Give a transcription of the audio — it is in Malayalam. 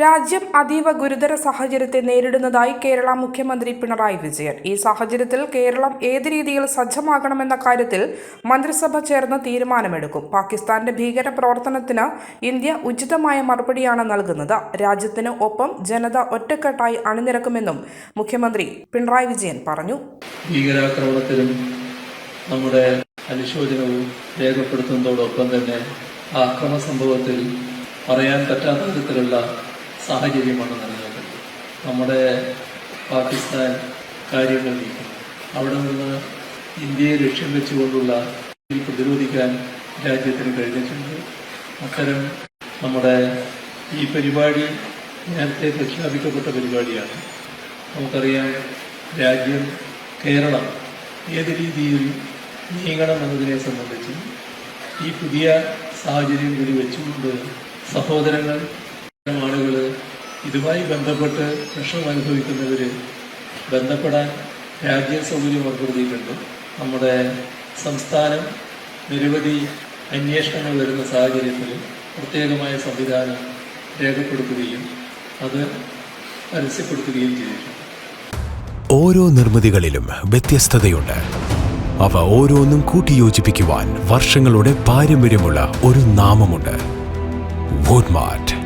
രാജ്യം അതീവ ഗുരുതര സാഹചര്യത്തെ നേരിടുന്നതായി കേരള മുഖ്യമന്ത്രി പിണറായി വിജയൻ. ഈ സാഹചര്യത്തിൽ കേരളം ഏത് രീതിയിൽ സജ്ജമാകണമെന്ന കാര്യത്തിൽ മന്ത്രിസഭ ചേർന്ന് തീരുമാനമെടുക്കും. പാകിസ്ഥാന്റെ ഭീകര പ്രവർത്തനത്തിന് ഇന്ത്യ ഉചിതമായ മറുപടിയാണ് നൽകുന്നത്. രാജ്യത്തിന് ഒപ്പം ജനത ഒറ്റക്കെട്ടായി അണിനിരക്കുമെന്നും മുഖ്യമന്ത്രി പിണറായി വിജയൻ പറഞ്ഞു. ഭീകരാക്രമണത്തിലും നമ്മുടെ അനുശോചനവും രേഖപ്പെടുത്തുന്നതോടൊപ്പം തന്നെ ആ അക്രമ സംഭവത്തിൽ പറയാൻ പറ്റാത്ത തരത്തിലുള്ള സാഹചര്യമാണ് നിലനിൽക്കുന്നത് നമ്മുടെ പാകിസ്ഥാൻ കാര്യങ്ങൾ നീക്കുന്നു അവിടെ നിന്ന് ഇന്ത്യയെ ലക്ഷ്യം വെച്ചുകൊണ്ടുള്ള പ്രതിരോധിക്കാൻ രാജ്യത്തിന് കഴിഞ്ഞിട്ടുണ്ട്. അത്തരം നമ്മുടെ ഈ പരിപാടി നേരത്തെ പ്രഖ്യാപിക്കപ്പെട്ട പരിപാടിയാണ്. നമുക്കറിയാം രാജ്യം കേരളം ഏത് രീതിയിൽ നീങ്ങണം എന്നതിനെ സംബന്ധിച്ച് ഈ പുതിയ സാഹചര്യം കൂടി വെച്ചുകൊണ്ട് സഹോദരങ്ങൾ ആളുകൾ ഇതുമായി ബന്ധപ്പെട്ട് വിഷമം അനുഭവിക്കുന്നവർ ബന്ധപ്പെടാൻ രാജ്യ സൗകര്യം ഏർപ്പെടുത്തിയിട്ടുണ്ട്. നമ്മുടെ സംസ്ഥാനം നിരവധി അന്വേഷണങ്ങൾ വരുന്ന സാഹചര്യത്തിൽ പ്രത്യേകമായ സംവിധാനം രേഖപ്പെടുത്തുകയും അത് പരസ്യപ്പെടുത്തുകയും ചെയ്തിട്ടുണ്ട്. ഓരോ നിർമ്മിതികളിലും വ്യത്യസ്തതയുണ്ട്. അവ ഓരോന്നും കൂട്ടിയോജിപ്പിക്കുവാൻ വർഷങ്ങളുടെ പാരമ്പര്യമുള്ള ഒരു നാമമുണ്ട്. Woodmart